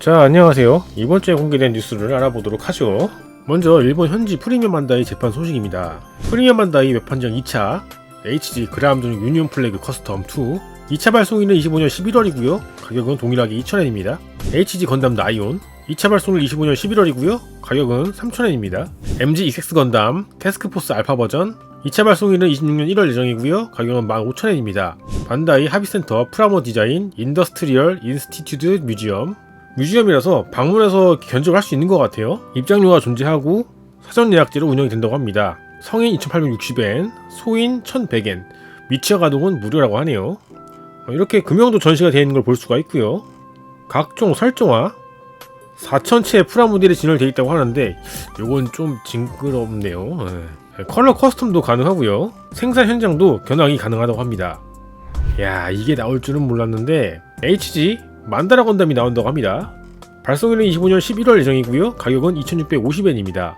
자 안녕하세요. 이번 주에 공개된 뉴스를 알아보도록 하죠. 먼저 일본 현지 프리미엄 반다이 재판 소식입니다. 프리미엄 반다이 웹판정 2차 HG 그라함존 유니온 플래그 커스텀 2 2차 발송일은 25년 11월이고요. 가격은 동일하게 2,000엔입니다. HG 건담 나이온 2차 발송일 25년 11월이고요. 가격은 3,000엔입니다. MG EX 건담 태스크포스 알파 버전 2차 발송일은 26년 1월 예정이고요. 가격은 15,000엔입니다. 반다이 합의센터 프라모 디자인 인더스트리얼 인스티튜드 뮤지엄 뮤지엄이라서 방문해서 견적할 수 있는 것 같아요. 입장료가 존재하고 사전 예약제로 운영이 된다고 합니다. 성인 2,860엔, 소인 1,100엔, 미치어 가동은 무료라고 하네요. 어, 이렇게 금형도 전시가 되어 있는 걸 볼 수가 있고요. 각종 설정화 4,000채의 프라모델이 진열되어 있다고 하는데 요건 좀 징그럽네요. 예. 컬러 커스텀도 가능하고요. 생산 현장도 견학이 가능하다고 합니다. 야 이게 나올 줄은 몰랐는데 HG 만다라 건담이 나온다고 합니다. 발송일은 25년 11월 예정이고요. 가격은 2,650엔입니다.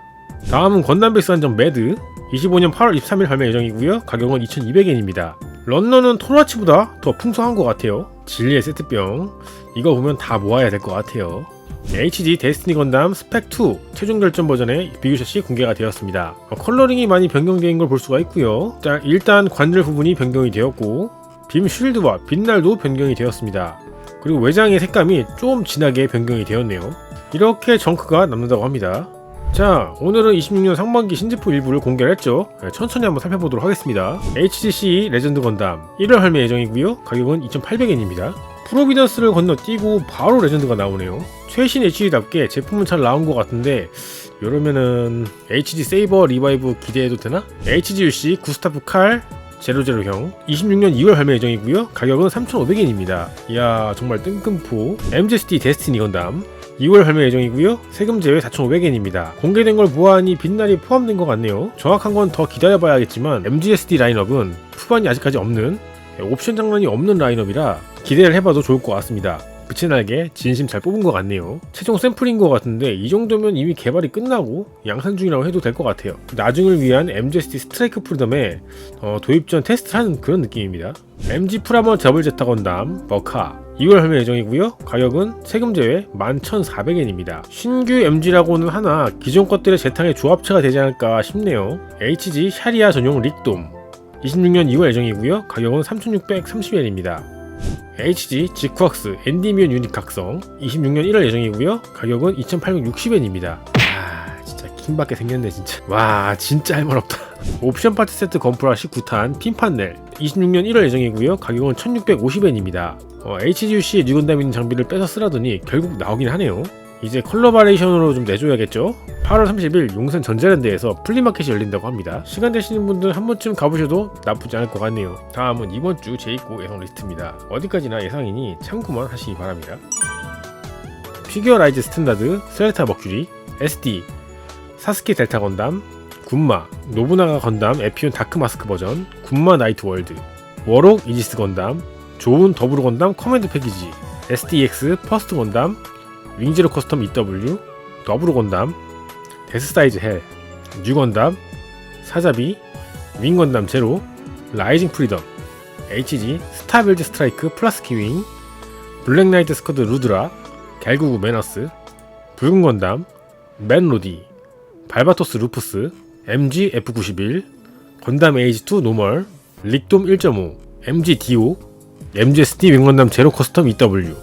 다음은 건담 한정 매드 25년 8월 23일 발매 예정이고요. 가격은 2,200엔입니다. 런너는 토라치보다 더 풍성한 것 같아요. 진리의 세트병 이거 보면 다 모아야 될 것 같아요. HG 데스티니 건담 스펙2 최종 결전 버전의 비교샷이 공개가 되었습니다. 어, 컬러링이 많이 변경된 걸 볼 수가 있고요. 자, 일단 관절 부분이 변경이 되었고 빔 쉴드와 빛날도 변경이 되었습니다. 그리고 외장의 색감이 좀 진하게 변경이 되었네요. 이렇게 정크가 남는다고 합니다. 자, 오늘은 26년 상반기 신제품 일부를 공개했죠. 네, 천천히 한번 살펴보도록 하겠습니다. HGC 레전드 건담 1월 할매 예정이고요. 가격은 2,800엔입니다. 프로비던스를 건너뛰고 바로 레전드가 나오네요. 최신 HG답게 제품은 잘 나온 것 같은데 이러면은 HG 세이버 리바이브 기대해도 되나? HGUC 구스타프 칼 제로제로형 26년 2월 발매 예정이고요. 가격은 3,500엔입니다. 이야 정말 뜬금포. MGST 데스티니 건담 2월 발매 예정이고요. 세금 제외 4,500엔입니다. 공개된 걸 보아하니 빛날이 포함된 것 같네요. 정확한 건 더 기다려봐야겠지만 MGST 라인업은 푸반이 아직까지 없는 옵션 장난이 없는 라인업이라 기대를 해봐도 좋을 것 같습니다 빛의 날개 진심 잘 뽑은 것 같네요. 최종 샘플인 것 같은데 이 정도면 이미 개발이 끝나고 양산 중이라고 해도 될 것 같아요. 나중을 위한 MGST 스트라이크 프리덤에 어, 도입 전 테스트를 하는 그런 느낌입니다. MG 프라머 더블 제타 건담 버카 2월 할매 예정이고요. 가격은 세금 제외 11,400엔입니다. 신규 MG라고는 하나 기존 것들의 재탕의 조합체가 되지 않을까 싶네요. HG 샤리아 전용 릭돔 26년 2월 예정이고요. 가격은 3,630엔입니다. HG 지쿠악스 엔디미온 유닛 각성. 26년 1월 예정이고요. 가격은 2860엔입니다. 아 진짜 킹받게 생겼네 진짜. 와 진짜 할 말 없다. 옵션 파트 세트 건프라 19탄 핀판넬. 26년 1월 예정이고요. 가격은 1650엔입니다. 어, HGUC의 뉴건담 있는 장비를 빼서 쓰라더니 결국 나오긴 하네요 이제 컬러 바레이션으로 좀 내줘야겠죠? 8월 30일 용산 전자랜드에서 플리마켓이 열린다고 합니다. 시간 되시는 분들 한 번쯤 가보셔도 나쁘지 않을 것 같네요. 다음은 이번 주 제2고 예상 리스트입니다. 어디까지나 예상이니 참고만 하시기 바랍니다. 피규어 라이즈 스탠다드, 스레타 먹큐리, SD, 사스케 델타 건담, 군마, 노부나가 건담 에피온 다크 마스크 버전, 군마 나이트 월드, 워록 이지스 건담, 좋은 더블 건담 커맨드 패키지, SDX 퍼스트 건담, 윙지로 커스텀 EW, 더블 건담, 데스 사이즈 헬, 뉴 건담, 사자비, 윙 건담 제로, 라이징 프리덤, HG 스타빌드 스트라이크 플러스 키윙, 블랙 나이트 스쿼드 루드라, 갤구구 매너스, 붉은 건담, 맨 로디, 발바토스 루프스, MG F91, 건담 에이지2 노멀, 릭돔 1.5, MG 디오, MGSD 윙건담 제로 커스텀 EW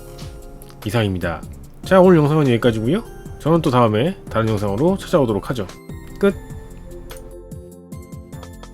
이상입니다. 자 오늘 영상은 여기까지고요. 저는 또 다음에 다른 영상으로 찾아오도록 하죠. 끝.